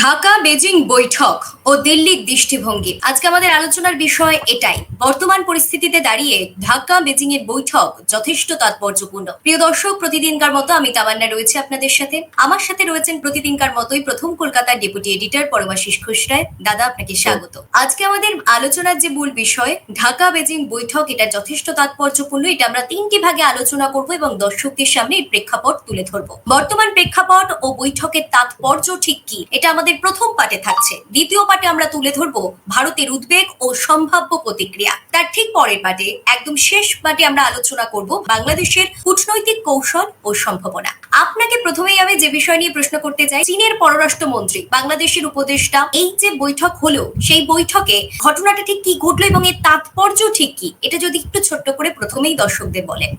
Dhaka Beijing বৈঠক ও দিল্লির দৃষ্টিভঙ্গি। আজকে আমাদের আলোচনার বিষয় এটাই। বর্তমান পরিস্থিতিতে দাঁড়িয়ে ঢাকা বেজিং এর বৈঠক যথেষ্ট তাৎপর্যপূর্ণ। প্রিয় দর্শক, প্রতিদিনকার মতো আমি তামান্না রয়েছে আপনাদের সাথে। আমার সাথে রয়েছেন প্রতিদিনকার মতোই প্রথম কলকাতার ডেপুটি এডিটর পরমাশিস খুশরায় দাদা, আপনাকে স্বাগত। আজকে আমাদের আলোচনার যে মূল বিষয়, ঢাকা বেজিং বৈঠক, এটা যথেষ্ট তাৎপর্যপূর্ণ। এটা আমরা তিনটি ভাগে আলোচনা করব এবং দর্শকদের সামনে প্রেক্ষাপট তুলে ধরবো। বর্তমান প্রেক্ষাপট ও বৈঠকের তাৎপর্য ঠিক কি? এটা আমাদের প্রথম পাঠে থাকছে। দ্বিতীয় পাঠে আমরা তুলে ধরবো ভারতের উদ্বেগ ও সম্ভাব্য প্রতিক্রিয়া। তার ঠিক পরের পাঠে, একদম শেষ পাঠে আমরা আলোচনা করব বাংলাদেশের কূটনৈতিক কৌশল ও সম্ভাবনা। আপনাকে প্রথমেই আমি যে বিষয় নিয়ে প্রশ্ন করতে চাই, চীনের পররাষ্ট্রমন্ত্রী, বাংলাদেশের উপদেষ্টা, এই যে বৈঠক হলো, সেই বৈঠকে ঘটনাটা ঠিক কি ঘটলো এবং এর তাৎপর্য ঠিক কি? এটা যদি একটু ছোট্ট করে প্রথমেই দর্শকদের বলেন।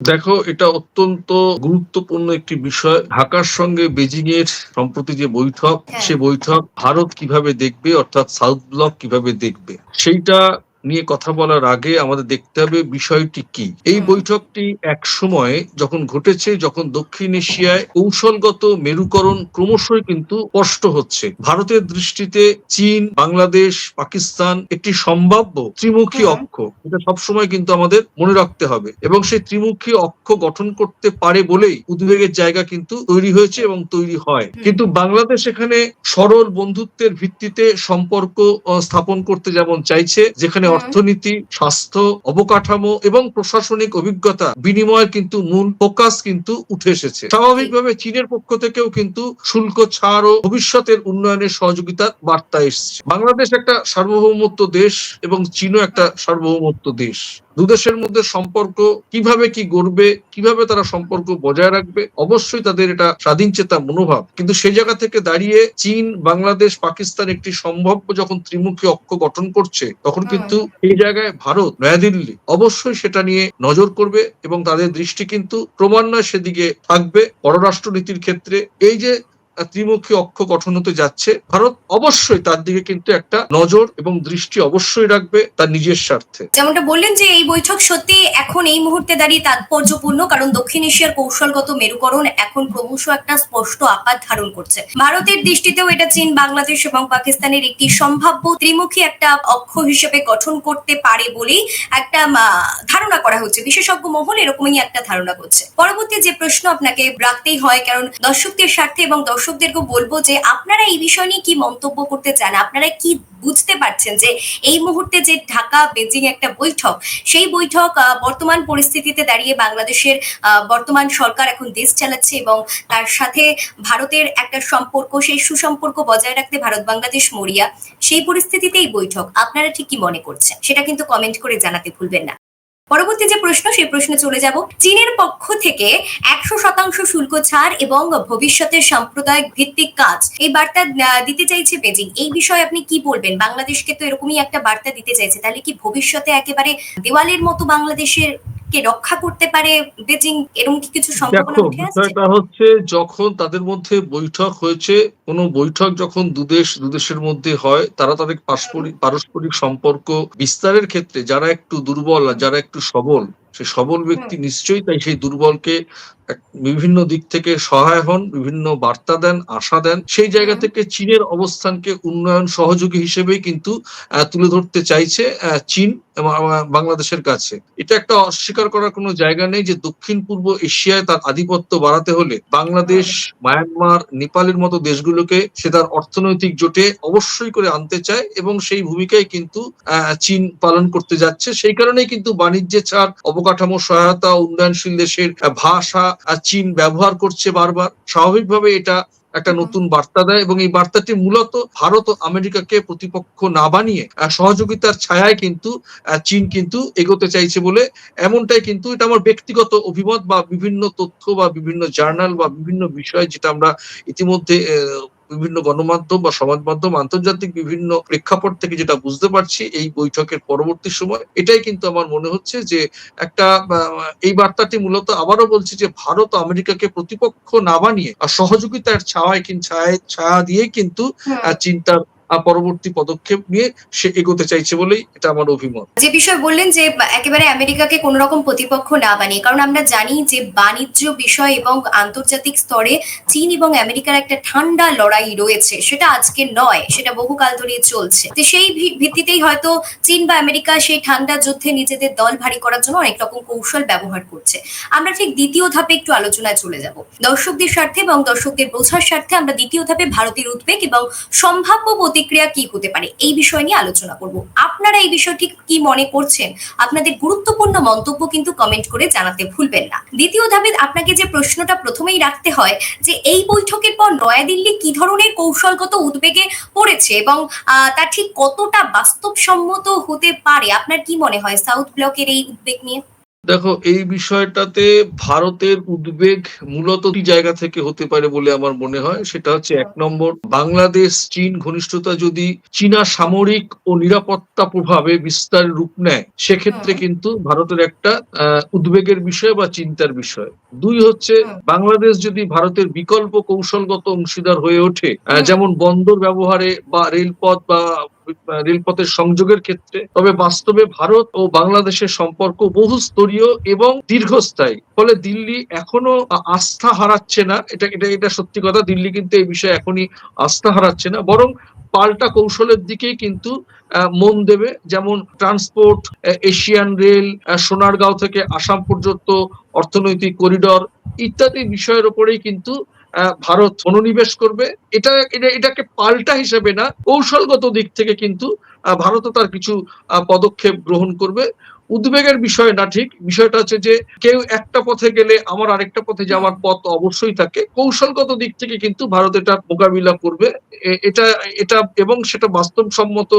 দেখো এটা অত্যন্ত গুরুত্বপূর্ণ একটি বিষয় ঢাকার সঙ্গে বেজিং এর সম্প্রতি যে বৈঠক হ্যাঁ। সে বৈঠক ভারত কীভাবে দেখবে অর্থাৎ সাউথ ব্লক কীভাবে দেখবে সেইটা নিয়ে কথা বলার আগে আমাদের দেখতে হবে বিষয়টি কি। এই বৈঠকটি এক সময় যখন ঘটেছে যখন দক্ষিণ এশিয়ায় কৌশলগত মেরুকরণ ক্রমশই কিন্তু স্পষ্ট হচ্ছে। ভারতের দৃষ্টিতে চীন বাংলাদেশ পাকিস্তান একটি সম্ভাব্য ত্রিমুখী অক্ষ। এটা সবসময় কিন্তু আমাদের মনে রাখতে হবে। এবং সেই ত্রিমুখী অক্ষ গঠন করতে পারে বলেই উদ্বেগের জায়গা কিন্তু তৈরি হয়েছে এবং তৈরি হয়। কিন্তু বাংলাদেশ এখানে সরল বন্ধুত্বের ভিত্তিতে সম্পর্ক স্থাপন করতে যেমন চাইছে যেখানে। অর্থনীতি, স্বাস্থ্য, অবকাঠামো এবং প্রশাসনিক অভিজ্ঞতা বিনিময়ের কিন্তু মূল ফোকাস কিন্তু উঠে এসেছে। স্বাভাবিকভাবে চীনের পক্ষ থেকেও কিন্তু শুল্ক ছাড় ও ভবিষ্যতের উন্নয়নের সহযোগিতার বার্তা এসছে। বাংলাদেশ একটা সার্বভৌমত্ব দেশ এবং চীনও একটা সার্বভৌমত্ব দেশ। দুদেশের মধ্যে সম্পর্ক কীভাবে কি গড়বে কীভাবে তারা সম্পর্ক বজায় রাখবে অবশ্যই তাদের এটা স্বাধীন চেতা মনোভাব। কিন্তু সেই জায়গা থেকে দাঁড়িয়ে চীন বাংলাদেশ পাকিস্তান একটি সম্ভাব্য যখন ত্রিমুখী অক্ষ গঠন করছে তখন কিন্তু এই জায়গায় ভারত নয়াদিল্লি অবশ্যই সেটা নিয়ে নজর করবে এবং তাদের দৃষ্টি কিন্তু ক্রমান্বয়ে সেদিকে থাকবে। পররাষ্ট্রনীতির ক্ষেত্রে এই যে ত্রিমুখী অক্ষ গঠন হতে যাচ্ছে। ভারত অবশ্যই তার দিকে কিন্তু একটা নজর এবং দৃষ্টি অবশ্যই রাখবে তার নিজের স্বার্থে। যেমনটা বললেন যে এই বৈঠক সত্যি এখন এই মুহূর্তে দাঁড়িয়ে তাৎপর্যপূর্ণ, কারণ দক্ষিণ এশিয়ার কৌশলগত মেরুকরণ এখন ক্রমশ একটা স্পষ্ট আকার ধারণ করছে। ভারতের দৃষ্টিতেও এটা চীন, বাংলাদেশ এবং পাকিস্তানের একটি সম্ভাব্য ত্রিমুখী একটা অক্ষ হিসেবে গঠন করতে পারে বলেই একটা ধারণা করা হচ্ছে। বিশেষজ্ঞ মহল এরকমই একটা ধারণা করছে। পরবর্তী যে প্রশ্ন আপনাকে রাখতেই হয়, কারণ দর্শকদের স্বার্থে এবং দর্শকদেরকে বলব যে আপনারা এই বিষয় নিয়ে কি মন্তব্য করতে চান? আপনারা কি বুঝতে পারছেন যে এই মুহূর্তে যে ঢাকা বেজিং একটা বৈঠক, সেই বৈঠক বর্তমান পরিস্থিতিতে দাঁড়িয়ে বাংলাদেশের বর্তমান সরকার এখন দেশ চালাচ্ছে এবং তার সাথে ভারতের একটা সম্পর্ক, সেই সুসম্পর্ক বজায় রাখতে ভারত বাংলাদেশ মরিয়া, সেই পরিস্থিতিতে এই বৈঠক। আপনারা ঠিক কি মনে করছেন? সেটা কিন্তু কমেন্ট করে জানাতে ভুলবেন না। পরবর্তী যে প্রশ্ন, সেই প্রশ্নে চলে যাব। চীনের পক্ষ থেকে একশো শতাংশ শুল্ক ছাড় এবং ভবিষ্যতের সাম্প্রদায়িক ভিত্তিক কাজ। এই বার্তা দিতে চাইছে বেজিং। এই বিষয়ে আপনি কি বলবেন? বাংলাদেশকে তো এরকমই একটা বার্তা দিতে চাইছে। তাহলে কি ভবিষ্যতে একেবারে দেওয়ালের মতো বাংলাদেশের কে রক্ষা করতে পারে বেজিং এরকম কি কিছু সম্ভাবনা উঠে বিষয়টা হচ্ছে যখন তাদের মধ্যে বৈঠক হয়েছে কোনো বৈঠক যখন দুদেশ দুদেশের মধ্যে হয় তারা তাদের পারস্পরিক পারস্পরিক সম্পর্ক বিস্তারের ক্ষেত্রে যারা একটু দুর্বল আর যারা একটু সবল সে সবল ব্যক্তি নিশ্চয়ই তাই সেই দুর্বলকে বিভিন্ন দিক থেকে সহায় হন বিভিন্ন বার্তা দেন আশা দেন। সেই জায়গা থেকে চীনের অবস্থানকে উন্নয়ন সহযোগী হিসেবেই কিন্তু তুলে ধরতে চাইছে চীন এবং বাংলাদেশের কাছে। এটা একটা অস্বীকার করার কোনো জায়গা নেই যে দক্ষিণ পূর্ব এশিয়ায় তার আধিপত্য বাড়াতে হলে বাংলাদেশ মায়ানমার নেপালের মতো দেশগুলোকে সে তার অর্থনৈতিক জোটে অবশ্যই করে আনতে চায় এবং সেই ভূমিকায় কিন্তু চীন পালন করতে যাচ্ছে। সেই কারণেই কিন্তু বাণিজ্যে ছাড় অবকাঠামো সহায়তা উন্নয়নশীল দেশের ভাষা চীন ব্যবহার করছে বারবার স্বাভাবিকভাবে এটা একটা নতুন বার্তা দেয় এবং এই বার্তাটি মূলত ভারত ও আমেরিকাকে প্রতিপক্ষ না বানিয়ে সহযোগিতার ছায়ায় কিন্তু চীন কিন্তু এগোতে চাইছে বলে এমনটাই কিন্তু এটা আমার ব্যক্তিগত অভিমত বা বিভিন্ন তথ্য বা বিভিন্ন জার্নাল বা বিভিন্ন বিষয় যেটা আমরা ইতিমধ্যে বিভিন্ন গণমাধ্যম বা সমাজ মাধ্যম আন্তর্জাতিক বিভিন্ন প্রেক্ষাপট থেকে যেটা বুঝতে পারছি এই বৈঠকের পরবর্তী সময় এটাই কিন্তু আমার মনে হচ্ছে যে একটা এই বার্তাটি মূলত আবারও বলছি যে ভারত আমেরিকাকে প্রতিপক্ষ না বানিয়ে আর সহযোগিতার ছায়ায় কিন্তু ছায়া ছায়া দিয়ে কিন্তু হুম। পরবর্তী পদক্ষেপ নিয়ে সে এগোতে চাইছে বলেই এটা আমার অভিমত। যে বিষয় বললেন যে, একেবারে আমেরিকাকে কোন রকম প্রতিপক্ষ না বানিয়ে, কারণ আমরা জানি যে বাণিজ্য বিষয় এবং আন্তর্জাতিক স্তরে চীন এবং আমেরিকার একটা ঠান্ডা লড়াই রয়েছে। সেটা আজকে নয়, সেটা বহুকাল ধরেই চলছে। সেই ভিত্তিতেই হয়তো চীন বা আমেরিকা সেই ঠান্ডা যুদ্ধে নিজেদের দল ভারী করার জন্য অনেক রকম কৌশল ব্যবহার করছে। আমরা ঠিক দ্বিতীয় ধাপে একটু আলোচনায় চলে যাব। দর্শকদের স্বার্থে এবং দর্শকদের বোঝার স্বার্থে আমরা দ্বিতীয় ধাপে ভারতের উদ্বেগ এবং সম্ভাব্য প্রতিক্রিয়া কি হতে পারে? এই বিষয় নিয়ে আলোচনা করব। আপনারা এই বিষয়টি কি মনে করছেন? আপনাদের গুরুত্বপূর্ণ মন্তব্য কিন্তু কমেন্ট করে জানাতে ভুলবেন না। দ্বিতীয় ধাপে আপনাকে যে প্রশ্নটা প্রথমেই রাখতে হয়, যে এই বৈঠকের পর নয়াদিল্লি কি ধরনের কৌশলগত উদ্বেগে পড়েছে এবং তা ঠিক কতটা বাস্তবসম্মত হতে পারে? আপনার কি মনে হয় সাউথ ব্লকের এই উদ্বেগ নিয়ে? দেখো এই বিষয়টাতে ভারতের উদ্বেগ মূলত জায়গা থেকে হতে পারে বলে আমার মনে হয়। সেটা হচ্ছে এক নম্বর বাংলাদেশ চীন ঘনিষ্ঠতা যদি চীনা সামরিক ও নিরাপত্তা প্রভাবে বিস্তার রূপ নেয় সেক্ষেত্রে কিন্তু ভারতের একটা আহ, উদ্বেগের বিষয় বা চিন্তার বিষয়। দুই হচ্ছে বাংলাদেশ যদি ভারতের বিকল্প কৌশলগত অংশীদার হয়ে ওঠে আহ, যেমন বন্দর ব্যবহারে বা রেলপথ বা রেলপথের সংযোগের ক্ষেত্রে। তবে বাস্তবে ভারত ও বাংলাদেশের সম্পর্ক বহুস্তরীয় এবং দীর্ঘস্থায়ী। ফলে দিল্লি এখনও আস্থা হারাচ্ছে না। এটা এটা এটা সত্যি কথা। দিল্লি কিন্তু এই বিষয়ে এখনই আস্থা হারাচ্ছে না। বরং পাল্টা কৌশলের দিকেই কিন্তু মন দেবে। যেমন ট্রান্সপোর্ট এশিয়ান রেল সোনারগাঁও থেকে আসাম পর্যন্ত অর্থনৈতিক করিডর ইত্যাদি বিষয়ের উপরেই কিন্তু ভারত মনোনিবেশ করবে। এটা এটা এটাকে পাল্টা হিসেবে না কৌশলগত দিক থেকে কিন্তু আহ, ভারতও তার কিছু পদক্ষেপ গ্রহণ করবে। উদ্বেগের বিষয় না ঠিক বিষয়টা হচ্ছে যে কেউ একটা পথে গেলে আমার আরেকটা পথে যাওয়ার পথ অবশ্যই থাকে। কৌশলগত দিক থেকে কিন্তু ভারত এটা মোকাবিলা করবে। এটা এটা এবং সেটা বাস্তবসম্মত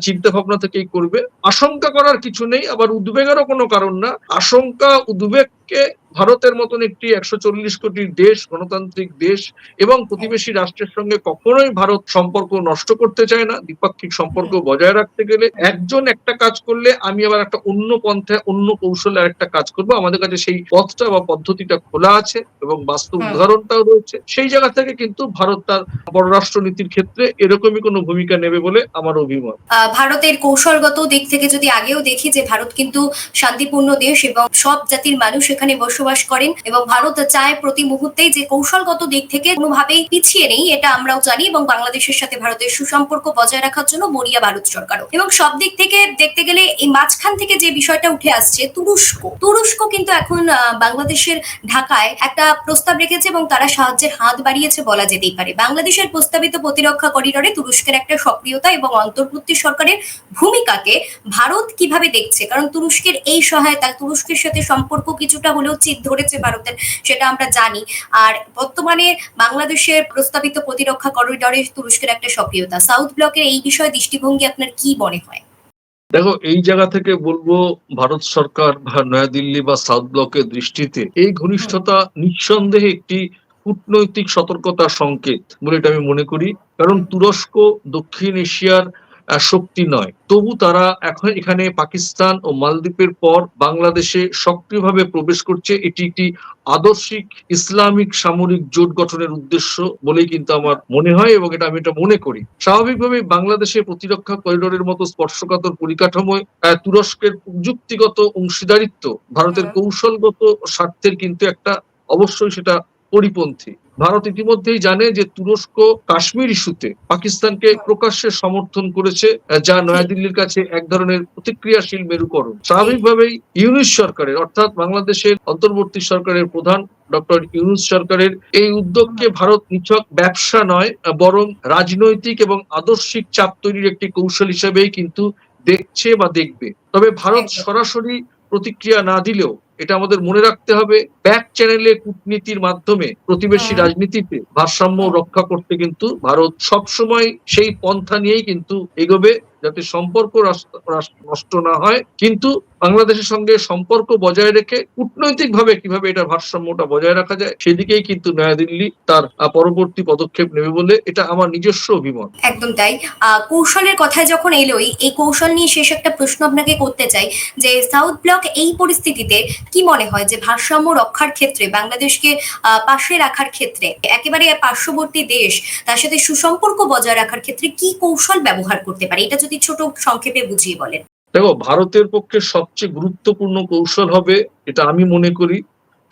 চিন্তা ভাবনা থেকেই করবে। আশঙ্কা করার কিছু নেই আবার উদ্বেগেরও কোনো কারণ না। আশঙ্কা উদ্বেগকে ভারতের মতন একটি একশো চল্লিশ কোটির দেশ গণতান্ত্রিক দেশ এবং প্রতিবেশী রাষ্ট্রের সঙ্গে কখনোই ভারত সম্পর্ক নষ্ট করতে চায় না। দ্বিপাক্ষিক সম্পর্ক বজায় রাখতে গেলে একজন একটা কাজ করলে আমি আবার একটা অন্য পন্থায় অন্য কৌশলে আরেকটা কাজ করব। আমাদের কাছে সেই পথটা বা পদ্ধতিটা খোলা আছে এবং বাস্তব উদাহরণটাও রয়েছে। সেই জায়গা থেকে কিন্তু ভারত তার পররাষ্ট্র নীতির ক্ষেত্রে এরকমই কোনো ভূমিকা নেবে বলে আমার অভিমত। ভারতের কৌশলগত দিক থেকে যদি আগেও দেখি যে ভারত কিন্তু শান্তিপূর্ণ দেশ এবং সব জাতির মানুষ এখানে বসবাস করেন এবং ভারত চায় প্রতি মুহূর্তেই যে কৌশলগত দিক থেকে কোনোভাবেই পিছিয়ে নেই, এটা আমরাও জানি এবং বাংলাদেশের সাথে ভারতের সুসম্পর্ক বজায় রাখার জন্য মরিয়া ভারত সরকারও। এবং সব দিক থেকে দেখতে গেলে এই মাঝখান থেকে যে বিষয়টা উঠে আসছে, তুরস্ক। তুরস্ক কিন্তু এখন বাংলাদেশের ঢাকায় একটা প্রস্তাব রেখেছে এবং তারা সাহায্যের হাত বাড়িয়েছে বলা যেতেই পারে। বাংলাদেশের প্রস্তাবিত প্রতিরক্ষা করিডোরে তুরস্কের একটা সক্রিয়তা এবং অন্তর্বর্তী সরকারের ভূমিকাকে ভারত কীভাবে দেখছে? কারণ তুরস্কের এই সহায়তা, তুরস্কের সাথে সম্পর্ক কিছুটা হলেও চিত ধরেছে ভারতের, সেটা আমরা জানি। আর বর্তমানে বাংলাদেশের প্রস্তাবিত প্রতিরক্ষা করিডোরে তুরস্কের একটা সক্রিয়তা। সাউথ ব্লকের এই বিষয়ে দৃষ্টিভঙ্গি আপনার কি মনে হয়? দেখো, এই জায়গা থেকে বলব, ভারত সরকার বা নয়াদিল্লি বা সাউথ ব্লকের দৃষ্টিতে এই ঘনিষ্ঠতা নিঃসন্দেহে একটি কূটনৈতিক সতর্কতার সংকেত বলে এটা আমি মনে করি। কারণ তুরস্ক, দক্ষিণ এশিয়ার শক্তি নয়। তবু তারা এখন এখানে পাকিস্তান ও মালদ্বীপের পর বাংলাদেশে সক্রিয়ভাবে প্রবেশ করছে। এটি একটি আদর্শিক ইসলামিক সামরিক জোট গঠনের উদ্দেশ্য বলেই কিন্তু আমার মনে হয় এবং এটা আমি এটা মনে করি। স্বাভাবিকভাবে বাংলাদেশে প্রতিরক্ষা করিডোরের মতো স্পর্শকাতর পরিকাঠামোয় তুরস্কের প্রযুক্তিগত অংশীদারিত্ব ভারতের কৌশলগত স্বার্থের কিন্তু একটা অবশ্যই সেটা পরিপন্থী। ভারত ইতিমধ্যেই জানে যে তুরস্ক কাশ্মীর ইস্যুতে পাকিস্তানকে প্রকাশ্যে সমর্থন করেছে, যা নয়াদিল্লির কাছে এক ধরনের প্রতিক্রিয়াশীল মেরুকরণ। স্বাভাবিকভাবেই ইউনিশ সরকারের, অর্থাৎ বাংলাদেশের অন্তর্বর্তী সরকারের প্রধান ডক্টর ইউনুস সরকারের এই উদ্যোগকে ভারত নিছক ব্যবসা নয়, বরং রাজনৈতিক এবং আদর্শিক চাপ তৈরির একটি কৌশল হিসেবেই কিন্তু দেখছে বা দেখবে। তবে ভারত সরাসরি প্রতিক্রিয়া না দিলেও এটা আমাদের মনে রাখতে হবে। ব্যাক চ্যানেলে কূটনীতির মাধ্যমে প্রতিবেশী রাজনীতিতে ভারসাম্য রক্ষা করতে কিন্তু ভারত সবসময় সেই পন্থা নিয়েই কিন্তু এগোবে। যাতে সম্পর্ক নষ্ট না হয়। কিন্তু বাংলাদেশের সঙ্গে সম্পর্ক বজায় রেখে কূটনৈতিক ভাবে কীভাবে এটা ভারসাম্যটা বজায় রাখা যায়, সেদিকেই কিন্তু নয়াদিল্লি তার পরবর্তী পদক্ষেপ নেবে বলে এটা আমার নিজস্ব অভিমত। একদম তাই। কৌশলের কথায় যখন এলোই, এই কৌশল নিয়ে শেষ একটা প্রশ্ন আপনাকে করতে চাই, যে সাউথ ব্লক এই পরিস্থিতিতে কি মনে হয় যে ভারসাম্য রক্ষার ক্ষেত্রে, বাংলাদেশকে পাশে রাখার ক্ষেত্রে, একেবারে পার্শ্ববর্তী দেশ, তার সাথে সুসম্পর্ক বজায় রাখার ক্ষেত্রে কি কৌশল ব্যবহার করতে পারে? এটা যদি ছোট সংক্ষেপে বুঝিয়ে বলেন। দেখো, ভারতের পক্ষে সবচেয়ে গুরুত্বপূর্ণ কৌশল হবে, এটা আমি মনে করি,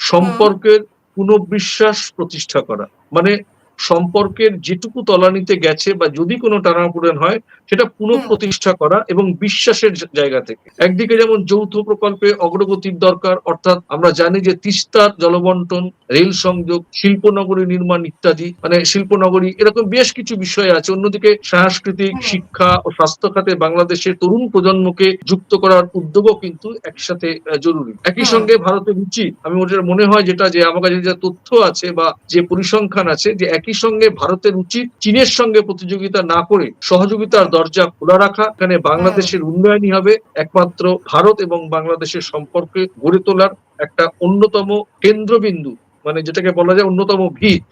সম্পর্কের পুনঃবিশ্বাস প্রতিষ্ঠা করা। মানে সম্পর্কের যেটুকু তলানিতে গেছে বা যদি কোনো টানাপোড়েন হয় সেটা পুনঃপ্রতিষ্ঠা করা এবং বিশ্বাসের জায়গা থেকে। একদিকে যেমন যৌথ প্রকল্পে অগ্রগতির দরকার অর্থাৎ আমরা জানি যে তিস্তার জলবন্টন রেল সংযোগ শিল্পনগরী নির্মাণ ইত্যাদি মানে শিল্পনগরী এরকম বেশ কিছু বিষয় আছে। অন্যদিকে সাংস্কৃতিক শিক্ষা ও স্বাস্থ্য খাতে বাংলাদেশের তরুণ প্রজন্মকে যুক্ত করার উদ্যোগও কিন্তু একসাথে জরুরি। একই সঙ্গে ভারতের উচিত আমি ওটা মনে হয় যেটা যে আমার কাছে যে তথ্য আছে বা যে পরিসংখ্যান আছে যে একই সঙ্গে ভারতের উচিত চীনের সঙ্গে প্রতিযোগিতা না করে সহযোগিতার দরজা খোলা রাখা। এখানে বাংলাদেশের উন্নয়নই হবে একমাত্র ভারত এবং বাংলাদেশের সম্পর্কে গড়ে তোলার একটা অন্যতম কেন্দ্রবিন্দু মানে যেটাকে বলা যায় অন্যতম ভিত।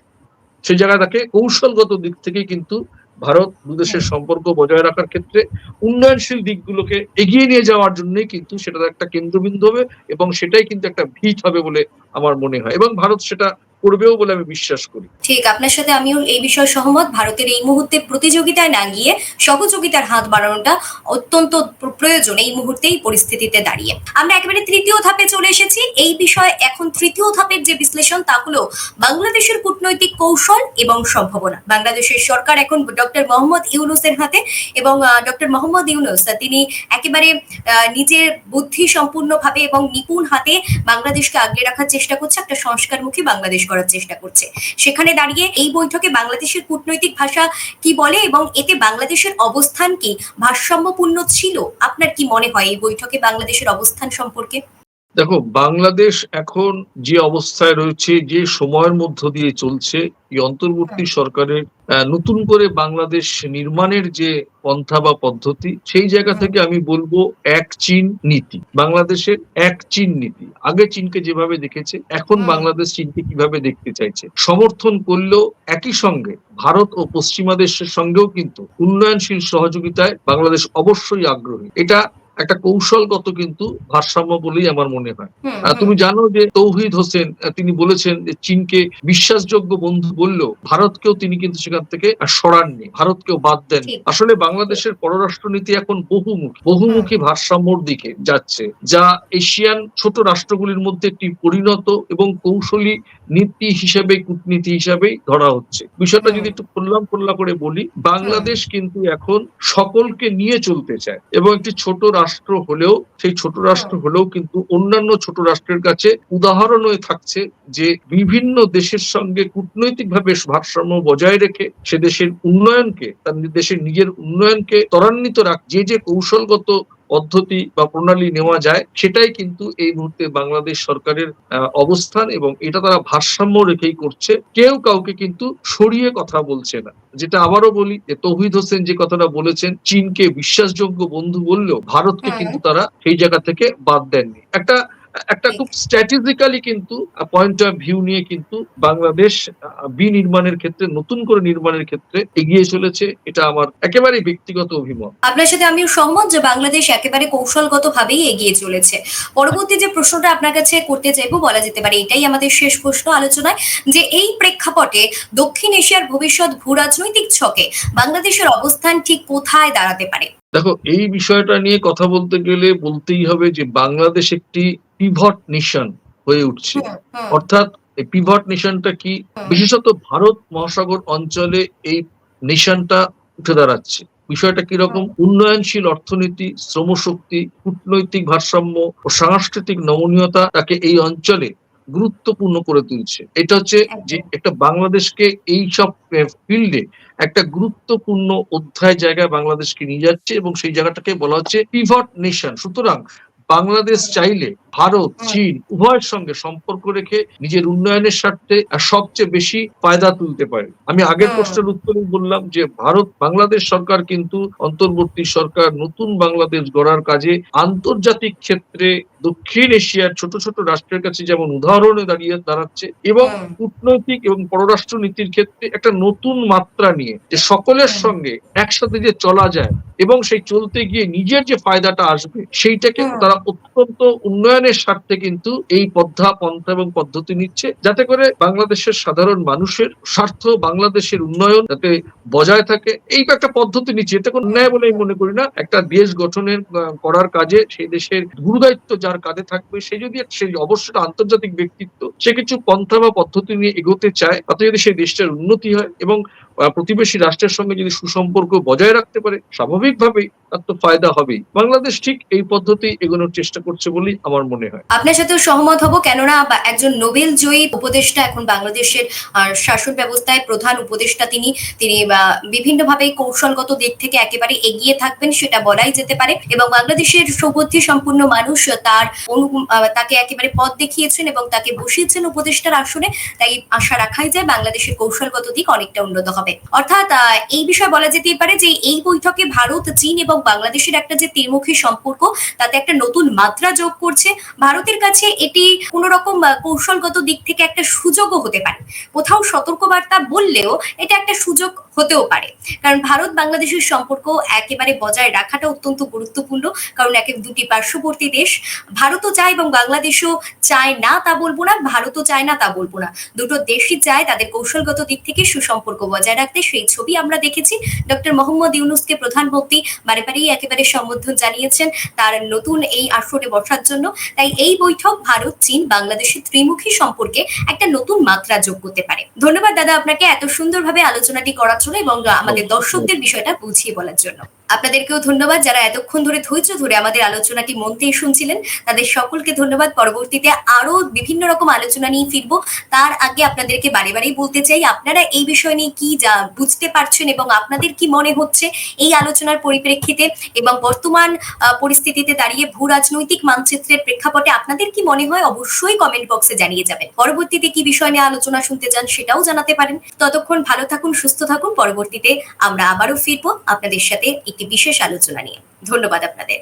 সেই জায়গাটাকে কৌশলগত দিক থেকে কিন্তু ভারত দুদেশের সম্পর্ক বজায় রাখার ক্ষেত্রে উন্নয়নশীল দিকগুলোকে এগিয়ে নিয়ে যাওয়ার জন্যই কিন্তু সেটা একটা কেন্দ্রবিন্দু হবে এবং সেটাই কিন্তু একটা ভিত হবে বলে আমার মনে হয়। এবং ভারত সেটা করবেও বলে আমি বিশ্বাস করি। ঠিক, আপনার সাথে আমিও এই বিষয়ে সহমত। ভারতের এই মুহূর্তে প্রতিযোগিতায় না গিয়ে সহযোগিতার হাত বাড়ানোটা অত্যন্ত প্রয়োজন এই মুহূর্তে এই পরিস্থিতিতে দাঁড়িয়ে। আমরা একেবারে তৃতীয় ধাপে চলে এসেছি। এই বিষয়ে এখন তৃতীয় ধাপের যে বিশ্লেষণ, তা হলো বাংলাদেশের কূটনৈতিক কৌশল এবং সম্ভাবনা। বাংলাদেশের সরকার এখন ডক্টর মোহাম্মদ ইউনুসের হাতে এবং ডক্টর মোহাম্মদ ইউনুস, তিনি একেবারে নিজের বুদ্ধি সম্পূর্ণভাবে এবং নিপুণ হাতে বাংলাদেশকে আগলে রাখার চেষ্টা করছে। একটা সংস্কারমুখী বাংলাদেশ করার চেষ্টা করছে। সেখানে দাঁড়িয়ে এই বৈঠকে বাংলাদেশের কূটনৈতিক ভাষা কি বলে এবং এতে বাংলাদেশের অবস্থান কি? ভারসাম্যপূর্ণ ছিল? আপনার কি মনে হয় এই বৈঠকে বাংলাদেশের অবস্থান সম্পর্কে? দেখো বাংলাদেশ এখন যে অবস্থায় রয়েছে যে সময়ের মধ্য দিয়ে চলছে এই অন্তর্বর্তী সরকারের আহ, নতুন করে বাংলাদেশ নির্মাণের যে পন্থা বা পদ্ধতি সেই জায়গা থেকে আমি বলব এক চীন নীতি। বাংলাদেশের এক চীন নীতি। আগে চীনকে যেভাবে দেখেছে এখন বাংলাদেশ চীনকে কীভাবে দেখতে চাইছে? সমর্থন করলেও একই সঙ্গে ভারত ও পশ্চিমা দেশের সঙ্গেও কিন্তু উন্নয়নশীল সহযোগিতায় বাংলাদেশ অবশ্যই আগ্রহী। এটা একটা কৌশলগত কিন্তু ভারসাম্য বলেই আমার মনে হয়। তুমি জানো যে তৌহিদ হোসেন তিনি বলেছেন যে চীনকে বিশ্বাসযোগ্য বন্ধু বললেও ভারতকেও তিনি কিন্তু সেখান থেকে সরাননি ভারতকেও বাদ দেন আসলে বাংলাদেশের পররাষ্ট্রনীতি এখন বহুমুখী বহুমুখী ভারসাম্যর দিকে যাচ্ছে যা এশিয়ান ছোট রাষ্ট্রগুলির মধ্যে একটি পরিণত এবং কৌশলী নীতি হিসেবে কূটনীতি হিসাবেই ধরা হচ্ছে। বিষয়টা যদি একটু খোল্লাম খোল্লা করে বলি বাংলাদেশ কিন্তু এখন সকলকে নিয়ে চলতে চায় এবং একটি ছোট রাষ্ট্র হলেও, সেই ছোট রাষ্ট্র হলেও কিন্তু অন্যান্য ছোট রাষ্ট্রের কাছে উদাহরণ হয়ে থাকছে যে বিভিন্ন দেশের সঙ্গে কূটনৈতিক ভাবে ভারসাম্য বজায় রেখে সে দেশের উন্নয়নকে, তার দেশের নিজের উন্নয়নকে ত্বরান্বিত রাখ, যে যে কৌশলগত পদ্ধতি বা প্রণালী নেওয়া যায় সেটাই কিন্তু এই মুহূর্তে বাংলাদেশ সরকারের অবস্থান এবং এটা তারা ভারসাম্য রেখেই করছে। কেউ কাউকে কিন্তু সরিয়ে কথা বলছে না। যেটা আবারও বলি যে তৌহিদ হোসেন যে কথাটা বলেছেন চীনকে বিশ্বাসযোগ্য বন্ধু বললেও ভারতকে হ্যাঁ। কিন্তু তারা সেই জায়গা থেকে বাদ দেননি। একটা একটা খুব স্ট্র্যাটেজিক্যালি কিন্তু পয়েন্ট অফ ভিউ নিয়ে কিন্তু বাংলাদেশ বিনির্মাণের ক্ষেত্রে নতুন করে নির্মাণের ক্ষেত্রে এগিয়ে চলেছে এটা আমার একেবারে ব্যক্তিগত অভিমত। আপনার সাথে আমিও সহমত যে বাংলাদেশ একেবারে কৌশলগত ভাবেই এগিয়ে চলেছে। পরবর্তী যে প্রশ্নটা আপনার কাছে করতে চাইব বলা যেতে পারে এটাই আমাদের শেষ প্রশ্ন আলোচনায় যে এই প্রেক্ষাপটে দক্ষিণ এশিয়ার ভবিষ্যৎ ভূ রাজনৈতিক ছকে বাংলাদেশের অবস্থান ঠিক কোথায় দাঁড়াতে পারে? দেখো এই বিষয়টা নিয়ে কথা বলতে গেলে বলতেই হবে যে বাংলাদেশ একটি পিভট নেশন হয়ে উঠছে। অর্থাৎ এই পিভট নেশনটা কি? বিশেষত ভারত মহাসাগর অঞ্চলে এই নেশনটা উঠে দাঁড়াচ্ছে। বিষয়টা কীরকম? উন্নয়নশীল অর্থনীতি শ্রমশক্তি কূটনৈতিক ভারসাম্য ও সাংস্কৃতিক নমনীয়তা তাকে এই অঞ্চলে গুরুত্বপূর্ণ করে তুলছে। এটা হচ্ছে যে একটা বাংলাদেশকে এই সব ফিল্ডে একটা গুরুত্বপূর্ণ অধ্যায় জায়গায় বাংলাদেশকে নিয়ে যাচ্ছে এবং সেই জায়গাটাকে বলা হচ্ছে পিভট নেশন সুতরাং বাংলাদেশ চাইলে ভারত চীন উভয়ের সঙ্গে সম্পর্ক রেখে নিজের উন্নয়নের স্বার্থে সবচেয়ে বেশি ফায়দা তুলতে পারে। আমি আগের প্রশ্নের উত্তরে বললাম যে ভারত বাংলাদেশ সরকার কিন্তু অন্তর্বর্তী সরকার নতুন বাংলাদেশ গড়ার কাজে আন্তর্জাতিক ক্ষেত্রে দক্ষিণ এশিয়ার ছোট ছোট রাষ্ট্রের কাছে যেমন উদাহরণে দাঁড়িয়ে দাঁড়াচ্ছে এবং। কূটনৈতিক এবং পররাষ্ট্র নীতির ক্ষেত্রে একটা নতুন মাত্রা নিয়ে যে সকলের সঙ্গে একসাথে যে চলা যায় এবং সেই চলতে গিয়ে নিজের যে ফায়দাটা আসবে সেইটাকে তারা অত্যন্ত উন্নয়নের স্বার্থে কিন্তু এই পদ্ধা পন্থা এবং পদ্ধতি নিচ্ছে, যাতে করে বাংলাদেশের সাধারণ মানুষের স্বার্থ, বাংলাদেশের উন্নয়ন যাতে বজায় থাকে। এই একটা পদ্ধতি নিচ্ছে এটা কোনো ন্যায় বলে আমি মনে করি না। একটা দেশ গঠনের করার কাজে সেই দেশের গুরুদায়িত্ব যার কাঁধে থাকবে, সে যদি সেই অবশ্যই আন্তর্জাতিক ব্যক্তিত্ব, সে কিছু পন্থা বা পদ্ধতি নিয়ে এগোতে চায়, তাতে যদি সেই দেশটার উন্নতি হয় এবং প্রতিবেশী রাষ্ট্রের সঙ্গে যদি সুসম্পর্ক বজায় রাখতে পারে, স্বাভাবিকভাবেই তার তো ফায়দা হবেই। বাংলাদেশ ঠিক এই পদ্ধতি এগোনোর চেষ্টা করছে বলেই আমার মনে হয়। আপনার সাথেও সহমত হব, কেননা একজন নোবেল জয়ী উপদেষ্টা এখন বাংলাদেশের শাসন ব্যবস্থায় প্রধান উপদেষ্টা তিনি তিনি বিভিন্নভাবে কৌশলগত দিক থেকে একেবারে এগিয়ে থাকবেন সেটা বলাই যেতে পারে। এবং বাংলাদেশের সৌবুদ্ধি সম্পূর্ণ মানুষ তার তাকে একেবারে পথ দেখিয়েছেন এবং তাকে বসিয়েছেন উপদেষ্টার আসনে। তাই আশা রাখাই যায়, বাংলাদেশের কৌশলগত দিক অনেকটা উন্নত হবে। অর্থাৎ এই বিষয়ে বলা যেতেই পারে যে এই বৈঠকে ভারত, চীন এবং বাংলাদেশের একটা যে ত্রিমুখী সম্পর্ক, তাতে একটা নতুন মাত্রা যোগ করছে। ভারতের কাছে এটি কোন রকম কৌশলগত দিক থেকে একটা সুযোগও হতে পারে। কোথাও সতর্কবার্তা বললেও এটা একটা সুযোগ হতেও পারে। কারণ ভারত বাংলাদেশের সম্পর্ক একেবারে বজায় রাখাটা অত্যন্ত গুরুত্বপূর্ণ। কারণ এক দুটি পার্শ্ববর্তী দেশ, ভারতও চায় এবং বাংলাদেশও চায় না তা বলব না, ভারতও চায় না তা বলব না। দুটো দেশই চায় তাদের কৌশলগত দিক থেকে সুসম্পর্ক বজায় রাখতে। সেই ছবি আমরা দেখেছি। ডক্টর মোহাম্মদ ইউনুসকে প্রধানমন্ত্রী বারে বারেই একেবারে সম্বোধন জানিয়েছেন তার নতুন এই আসরে বসার জন্য। তাই এই বৈঠক ভারত, চীন, বাংলাদেশের ত্রিমুখী সম্পর্কে একটা নতুন মাত্রা যোগ করতে পারে। ধন্যবাদ দাদা আপনাকে এত সুন্দরভাবে আলোচনাটি করার জন্য এবং আমাদের দর্শকদের বিষয়টা বুঝিয়ে বলার জন্য। আপনাদেরকেও ধন্যবাদ যারা এতক্ষণ ধরে ধৈর্য ধরে আমাদের আলোচনাটি মন দিয়ে শুনছিলেন, তাদের সকলকে ধন্যবাদ। পরবর্তীতে আরও বিভিন্ন রকম আলোচনা নিয়ে ফিরবো। তার আগে আপনাদেরকে বারে বারেই বলতে চাই, আপনারা এই বিষয় নিয়ে কি যা বুঝতে পারছেন এবং আপনাদের কি মনে হচ্ছে এই আলোচনার পরিপ্রেক্ষিতে এবং বর্তমান পরিস্থিতিতে দাঁড়িয়ে ভূ রাজনৈতিক মানচিত্রের প্রেক্ষাপটে আপনাদের কি মনে হয় অবশ্যই কমেন্ট বক্সে জানিয়ে যাবেন। পরবর্তীতে কি বিষয় নিয়ে আলোচনা শুনতে চান সেটাও জানাতে পারেন। ততক্ষণ ভালো থাকুন, সুস্থ থাকুন। পরবর্তীতে আমরা আবারও ফিরবো। আপনাদের সাথে একটি বিশেষ আলোচনা নিয়ে। ধন্যবাদ আপনাদের।